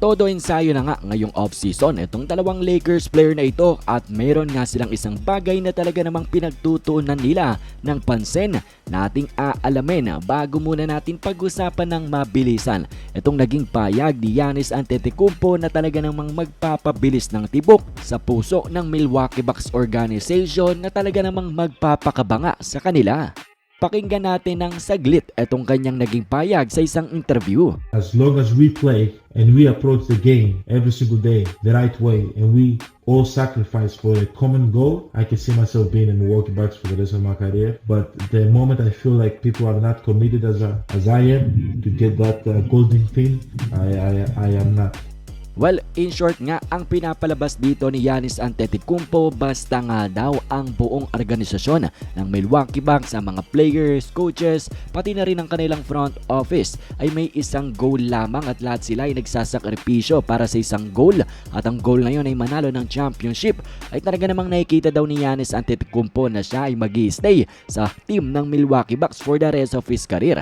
Todo ensayo na nga ngayong off-season itong dalawang Lakers player na ito at mayroon nga silang isang bagay na talaga namang pinagtutuunan nila ng pansin na ating aalamin bago muna natin pag-usapan ng mabilisan. Itong naging payag ni Giannis Antetokounmpo na talaga namang magpapabilis ng tibok sa puso ng Milwaukee Bucks organization na talaga namang magpapakabanga sa kanila. Pakinggan natin ng saglit itong kanyang naging payag sa isang interview. As long as we play and we approach the game every single day the right way and we all sacrifice for a common goal, I can see myself being in Milwaukee Bucks for the rest of my career. But the moment I feel like people are not committed as I, as I am to get that uh, golden thing, I, I, I am not. Well, in short nga, ang pinapalabas dito ni Giannis Antetokounmpo basta nga daw ang buong organisasyon ng Milwaukee Bucks, ang mga players, coaches, pati na rin ang kanilang front office ay may isang goal lamang at lahat sila ay nagsasakripisyo para sa isang goal at ang goal na yun ay manalo ng championship ay talaga namang nakikita daw ni Giannis Antetokounmpo na siya ay mag stay sa team ng Milwaukee Bucks for the rest of his career.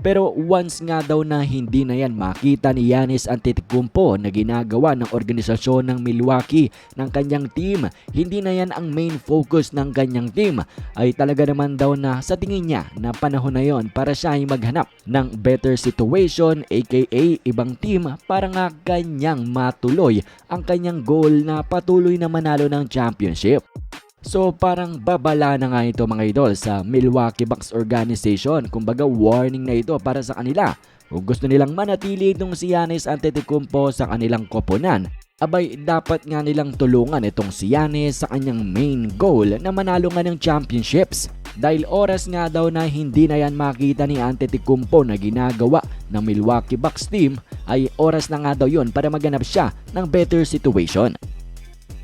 Pero once nga daw na hindi na yan makita ni Yanis Antetokounmpo na ginagawa ng organisasyon ng Milwaukee ng kanyang team, hindi na yan ang main focus ng kanyang team, ay talaga naman daw na sa tingin niya na panahon na yon para siya ay maghanap ng better situation aka ibang team para nga kanyang matuloy ang kanyang goal na patuloy na manalo ng championship. So parang babala na nga ito mga idol sa Milwaukee Bucks organization. Kumbaga warning na ito para sa kanila. Kung gusto nilang manatili itong si Giannis Antetokounmpo sa kanilang koponan, abay dapat nga nilang tulungan itong si Giannis sa kanyang main goal na manalo nga ng championships. Dahil oras nga daw na hindi na yan makita ni Antetokounmpo na ginagawa ng Milwaukee Bucks team ay oras na nga daw yon para maganap siya ng better situation.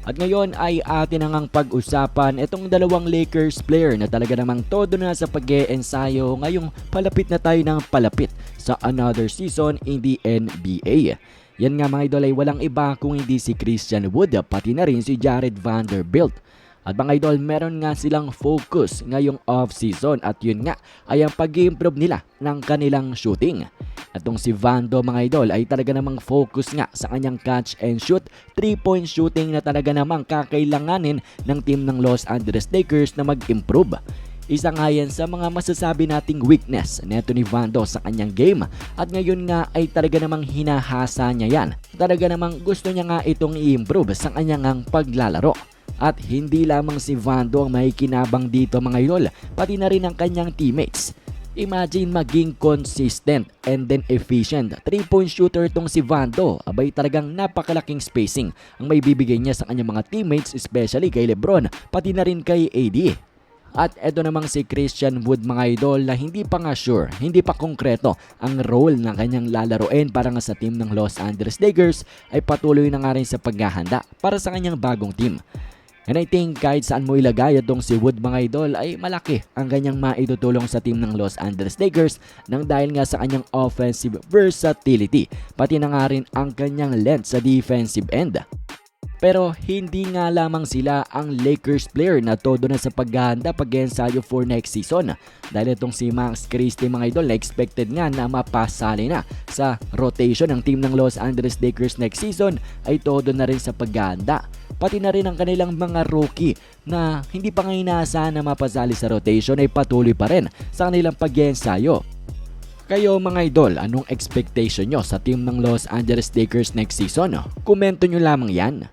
At ngayon ay atin na ngang pag-usapan itong dalawang Lakers player na talaga namang todo na sa pag ensayo ngayong palapit na tayo ng palapit sa another season in the NBA. Yan nga mga idol ay walang iba kung hindi si Christian Wood pati na rin si Jared Vanderbilt. At mga idol, meron nga silang focus ngayong off-season at yun nga ay ang pag improve nila ng kanilang shooting. Atong si Vando mga idol ay talaga namang focus nga sa kanyang catch and shoot 3-point shooting na talaga namang kakailanganin ng team ng Los Angeles Lakers na mag-improve. Isa nga yan sa mga masasabi nating weakness neto ni Vando sa kanyang game at ngayon nga ay talaga namang hinahasa niya yan. Talaga namang gusto niya nga itong i-improve sa kanyang paglalaro. At hindi lamang si Vando ang may kinabang dito mga idol, pati na rin ang kanyang teammates. Imagine maging consistent and then efficient. 3-point shooter tong si Vando. Abay talagang napakalaking spacing ang may bibigay niya sa kanyang mga teammates especially kay Lebron pati na rin kay AD. At eto namang si Christian Wood mga idol na hindi pa nga sure, hindi pa konkreto ang role na kanyang lalaroin para nga sa team ng Los Angeles Lakers ay patuloy na nga rin sa paghahanda para sa kanyang bagong team. And I think kahit saan mo ilagay itong si Wood mga idol ay malaki ang kanyang maitutulong sa team ng Los Angeles Lakers nang dahil nga sa kanyang offensive versatility pati na nga rin ang kanyang length sa defensive end. Pero hindi nga lamang sila ang Lakers player na todo na sa paghahanda pag-ensayo for next season. Dahil itong si Max Christie mga idol na expected nga na mapasali na sa rotation ng team ng Los Angeles Lakers next season ay todo na rin sa paghahanda. Pati na rin ang kanilang mga rookie na hindi pa nga inaasahan na mapasali sa rotation ay patuloy pa rin sa kanilang pag-ensayo. Kayo mga idol, anong expectation nyo sa team ng Los Angeles Lakers next season? Komento nyo lamang yan.